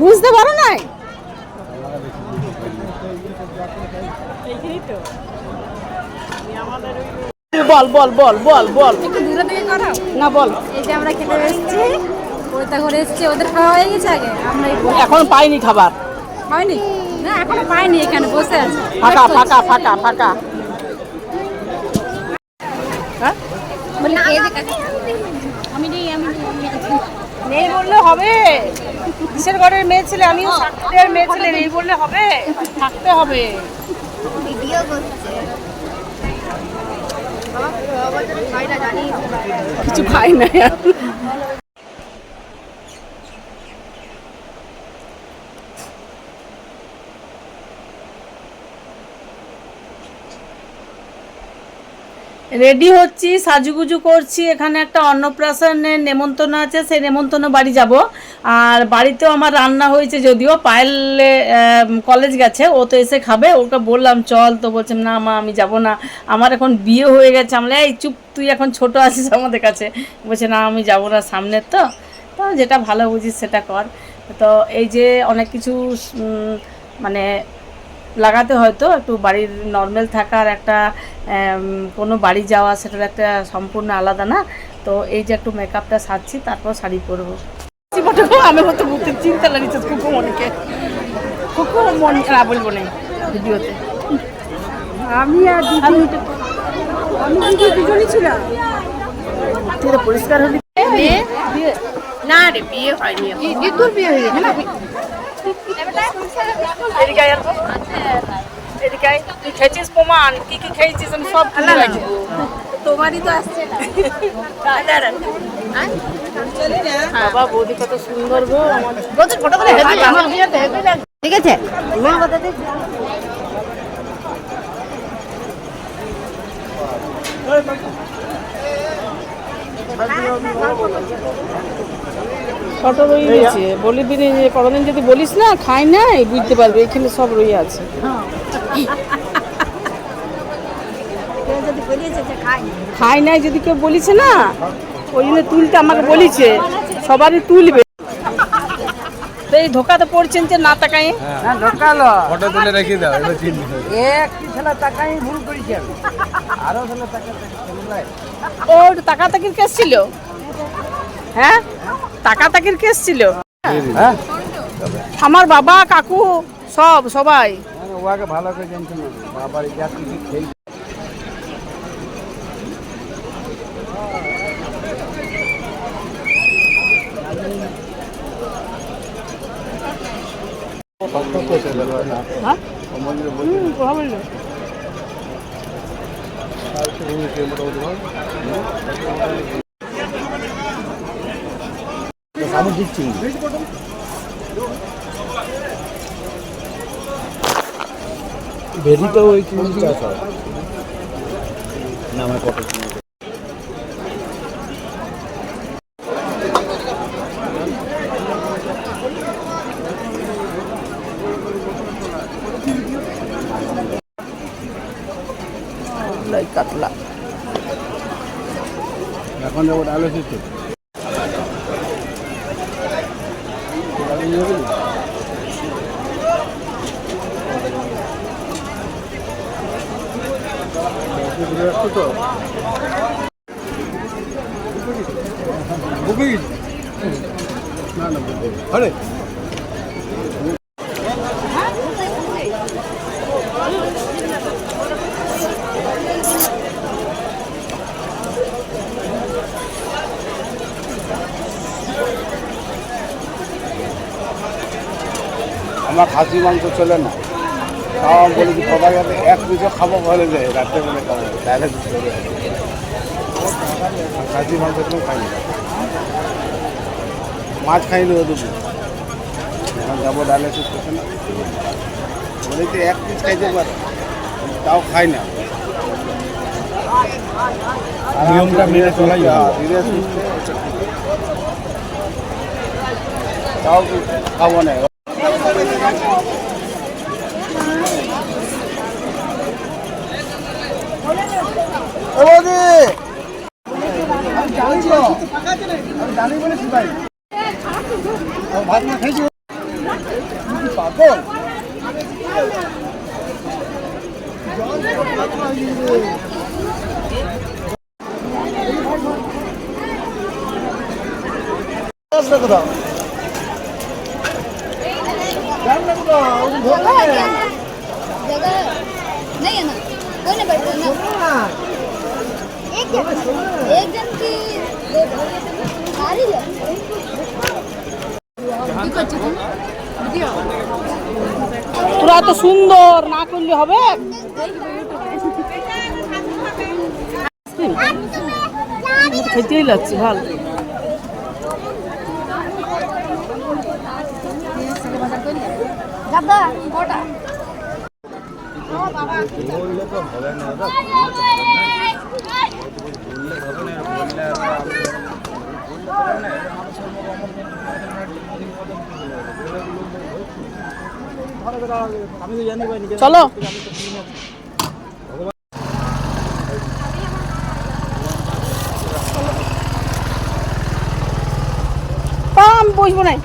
বুঝতে পারো নাই। বল বল বল বল বল। একটু দূরে থেকে করো না বল। এই যে আমরা খেতে এসেছি পরিতা করে এসেছি ওদের খাওয়া হয়ে গেছে আগে। আমরা এখন পাইনি খাবার। হয়নি? না এখনও পাইনি এখানে বসে আছে। ফাঁকা ফাঁকা ফাঁকা ফাঁকা। হ্যাঁ? বলি এই যে আমি নেই আমি নেই, বললে হবে। কিসের ঘরের মেয়ে ছেলে? আমিও সাতটার মেয়ে ছেলে নেই বললে হবে? থাকতে হবে। কিছু খাই না। রেডি হচ্ছি, সাজুগুজু করছি। এখানে একটা অন্নপ্রাশনের নেমন্তন্ন আছে, সেই নেমন্তন্ন বাড়ি যাব। আর বাড়িতেও আমার রান্না হয়েছে যদিও, পায়েলে কলেজ গেছে, ও তো এসে খাবে। ওকে বললাম, চল। তো বলছে, না মা, আমি যাব না। আমার এখন বিয়ে হয়ে গেছে। আমরা এই চুপ, তুই এখন ছোট আছিস আমাদের কাছে। বলছে, না, আমি যাব না সামনের তো। তো যেটা ভালো বুঝিস, সেটা কর। তো এই যে অনেক কিছু মানে লাগাতে হয়তো একটু বাড়ির নর্মাল থাকার একটা কোনো বাড়ি যাওয়া সেটার একটা সম্পূর্ণ আলাদা না। তো এই যে একটু মেকআপটা সারছি তারপর শাড়ি পরবো। আমি হয়তো বুঝতে চিন্তা লাগিয়েছে কুকু মনিকে কুকু মন না বলব না ভিডিওতে। আমি আর দিদি আমি দিদি দুজনই ছিলাম। পরিষ্কার হলি না রে বিয়ে হয়নি বিয়ে হয়ে গেছে না? এদিকে আয় আর তো। এদিকে আয়। তুই খেয়েছিস প্রমাণ কি কি খেয়েছিস আমি সব খুলে রাখব তোমারই তো আসছে বাবা বৌদি কত সুন্দর গো আমার ঠিক আছে কত রই রয়েছে বলি দিনে যে কোনোদিন যদি বলিস না খাই নাই বুঝতে পারবে এখানে সব রই আছে। যদি বলিয়েছে যে খাই খাই নাই যদি কেউ বলিছে না ওই জন্য তুলতে আমাকে বলিছে সবারই তুলবে। তো এই ধোকাতে পড়ছেন যে না তাকাই। ফটো তুলে রেখে দাও এবার চিনতে হবে ও তাকাতাকির কেস ছিল? হ্যাঁ? তাকাতাকির কেস ছিল। আমার বাবা কাকু সব সবাই। ভালো করে হ্যাঁ? কথা বলল। সামুদ্রিক চিংড়ি। ভেরিতেও ওই চিংড়ি চাষ হয়। না আমার কত চিংড়ি কাতলা। এখন যাব ডালে না না আরে। আমার খাসি মাংস চলে না। তাও আমি বলেছি সবাই যাতে এক পিসও খাব বলে যায় রাত্রে বেলা খাব কিছু চলে খাসি মাংস কেউ খাই না মাছ খাইনি ও দুপুর এখন যাব ডায়ালিসিস করছে না বলেছি এক পিস খাইতে পারে তাও খাই না। নিয়মটা মেনে চলাই ধীরে সুস্থে। তাও খাব না। ভাত না খাইছো পাগল আসবে কোথাও জানলে কোথাও जगह है क्या जगह नहीं है ना कोई नहीं बैठता ना एक जन एक जन की सारी है তোরা এত সুন্দর না করলে হবে খেতেই লাগছে ভালো গাদা কটা? বললে তো হবে না বললে চলো কম নাই।